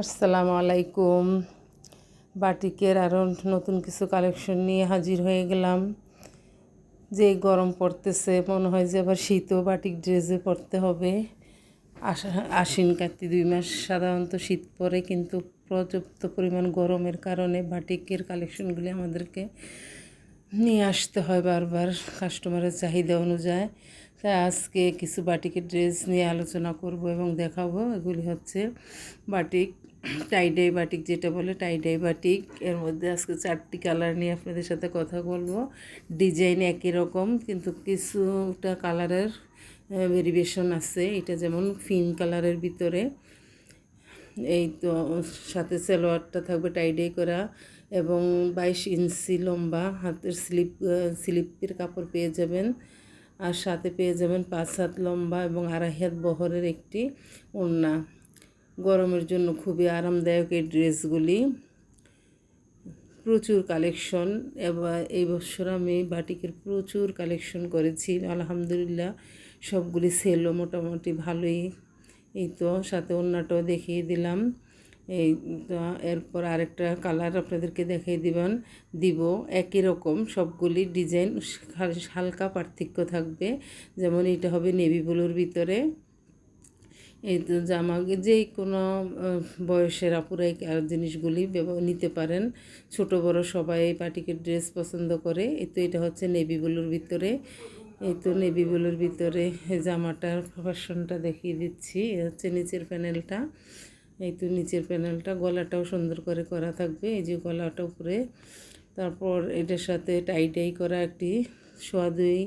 আসসালামু আলাইকুম। বাটিকের আরও নতুন কিছু কালেকশন নিয়ে হাজির হয়ে গেলাম। যে গরম পড়তেছে, মনে হয় যে আবার শীতও বাটিক ড্রেসে পরতে হবে। আশ্বিন কার্তিক দুই মাস সাধারণত শীত পড়ে কিন্তু পর্যাপ্ত পরিমাণ গরমের কারণে বাটিকের কালেকশনগুলি আমাদেরকে নিয়ে আসতে হয় বারবার কাস্টমারের চাহিদা অনুযায়ী। তাই আজকে কিছু বাটিকের ড্রেস নিয়ে আলোচনা করব এবং দেখাবো। এগুলি হচ্ছে বাটিক টাইডাই বাটিক যেটা বলে টাইডাই বাটিক। এর মধ্যে আজকে চারটি কালার নিয়ে আপনাদের সাথে কথা বলব। ডিজাইন একই রকম, কিন্তু কিছুটা কালারের ভেরিয়েশন আছে। এটা যেমন ফিন কালারের ভিতরে। এই তো, সাথে সালোয়ারটা থাকবে টাইডাই করা। এবং বাইশ ইঞ্চি লম্বা হাতের স্লিপ স্লিপের কাপড় পেয়ে যাবেন। আর সাথে পেয়ে যাবেন পাঁচ হাত লম্বা এবং আড়াই হাত বহরের একটি ওড়না। গরমের জন্য খুবই আরামদায়ক এই ড্রেসগুলি। প্রচুর কালেকশন এবার এই বছর আমি বাটিকের প্রচুর কালেকশন করেছি। আলহামদুলিল্লাহ সবগুলি সেলও মোটামুটি ভালোই। এই তো সাথে অন্যটাও দেখিয়ে দিলাম। এই এরপর আরেকটা কালার আপনাদেরকে দেখিয়ে দিবেন, দিব একই রকম, সবগুলি ডিজাইন হালকা পার্থক্য থাকবে। যেমন এটা হবে নেভি ব্লুর ভিতরে। এই তো জামা, যে কোনো বয়সের আপুরাই জিনিসগুলি নিতে পারেন। ছোট, বড় সবাই এই পাটিকের ড্রেস পছন্দ করে। এই তো এটা হচ্ছে নেভি ব্লুর ভিতরে। এই তো নেভি ব্লুর ভিতরে জামাটার ফ্যাশনটা দেখিয়ে দিচ্ছি। এ হচ্ছে নিচের প্যানেলটা এই তো নিচের প্যানেলটা গলাটাও সুন্দর করে করা থাকবে। এই যে গলাটা উপরে, তারপর এটার সাথে টাই টাই করা একটি সোয়া দুই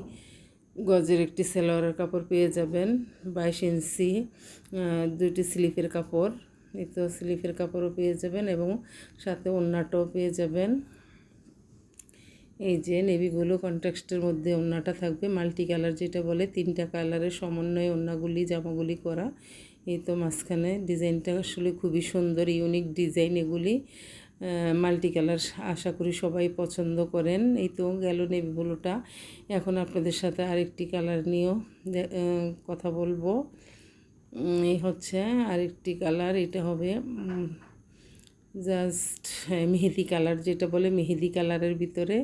গজের একটি সেলোয়ারের কাপড় পেয়ে যাবেন, বাইশ ইঞ্চি দুইটি স্লিপের কাপড়। এই তো স্লিপের কাপড়ও পেয়ে যাবেন এবং সাথে ওন্নাটাও পেয়ে যাবেন। এই যে নেভি ব্লু কন্ট্রাক্সটের মধ্যে ওন্নাটা থাকবে। মাল্টি কালার যেটা বলে, তিনটা কালারের সমন্বয়ে ওন্নাগুলি জামাগুলি করা। এই তো মাঝখানে ডিজাইনটা আসলে খুবই সুন্দর ইউনিক ডিজাইন এগুলি। মাল্টি কালার আশা করি সবাই পছন্দ করেন। এই তো গেল নেভি ব্লুটা এখন আপনাদের সাথে আরেকটি কালার নিয়েও কথা বলব। এই হচ্ছে আরেকটি কালার এটা হবে জাস্ট মেহেদি কালার যেটা বলে মেহেদি কালারের ভিতরে।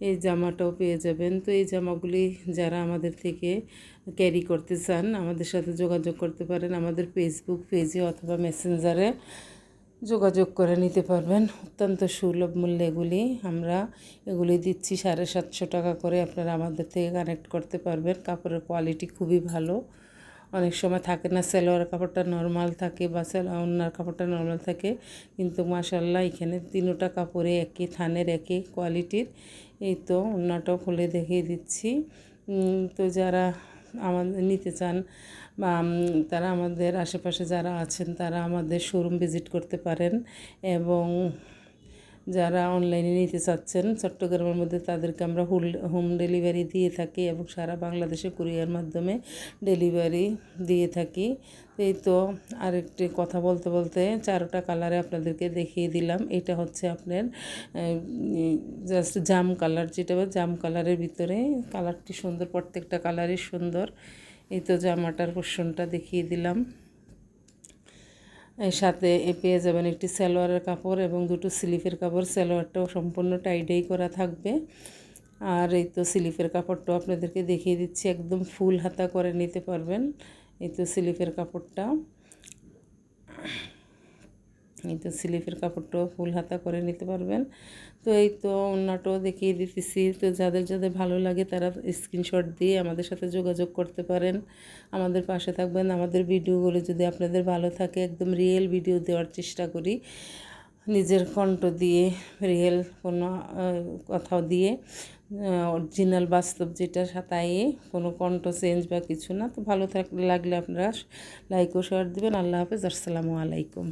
এই জামাটাও পেয়ে যাবেন। তো এই জামাগুলি যারা আমাদের থেকে ক্যারি করতে চান, আমাদের সাথে যোগাযোগ করতে পারেন। আমাদের ফেসবুক পেজে অথবা মেসেঞ্জারে যোগাযোগ করে নিতে পারবেন। অত্যন্ত সুলভ মূল্যে এগুলি আমরা এগুলি দিচ্ছি সাড়ে সাতশো টাকা করে। আপনারা আমাদের থেকে কানেক্ট করতে পারবেন। কাপড়ের কোয়ালিটি খুবই ভালো। অনেক সময় থাকে না, সেলোয়ার কাপড়টা নর্মাল থাকে বা অন্যার কাপড়টা নর্মাল থাকে। কিন্তু মাসাল্লাহ এখানে তিনোটা কাপড়ে একই থানের একই কোয়ালিটির এই তো অন্যটাও খুলে দেখিয়ে দিচ্ছি। তো যারা আমাদের নিতে চান বা তারা আমাদের আশেপাশে যারা আছেন তারা আমাদের শোরুম ভিজিট করতে পারেন। এবং যারা অনলাইনে নিতে চাচ্ছেন, চট্টগ্রামের মধ্যে তাদেরকে আমরা হোল হোম ডেলিভারি দিয়ে থাকি এবং সারা বাংলাদেশে কুরিয়ার মাধ্যমে ডেলিভারি দিয়ে থাকি। এই তো আরেকটি কথা বলতে বলতে চারোটা কালারে আপনাদেরকে দেখিয়ে দিলাম। এটা হচ্ছে আপনার জাস্ট জাম কালার যেটা জাম কালারের ভিতরে কালারটি সুন্দর, প্রত্যেকটা কালারই সুন্দর। এই তো জামাটার পোষণটা দেখিয়ে দিলাম। এর সাথে পেয়ে যাবেন একটি সালোয়ারের কাপড় এবং দুটো স্লিপের কাপড়। সালোয়ারটাও সম্পূর্ণ টাইডাই করা থাকবে। আর এই তো স্লিপের কাপড়টাও আপনাদেরকে দেখিয়ে দিচ্ছি, একদম ফুল হাতা করে নিতে পারবেন। এই তো স্লিপের কাপড়টা। এই তো স্লিপের কাপড়টাও ফুল হাতা করে নিতে পারবেন। তো এই তো অন্যটাও দেখিয়ে দিতেছি। তো যাদের যাদের ভালো লাগে তারা স্ক্রিনশট দিয়ে আমাদের সাথে যোগাযোগ করতে পারেন। আমাদের পাশে থাকবেন। আমাদের ভিডিওগুলো যদি আপনাদের ভালো থাকে, একদম রিয়েল ভিডিও দেওয়ার চেষ্টা করি। নিজের কণ্ঠ দিয়ে রিয়েল কোনো কথাও দিয়ে অরিজিনাল বাস্তব যেটা সাতাইয়ে কোনো কণ্ঠ চেঞ্জ বা কিছু না। তো ভালো থাকলে লাগলে আপনারা লাইক ও শেয়ার দেবেন। আল্লাহ হাফেজ। আসসালামু আলাইকুম।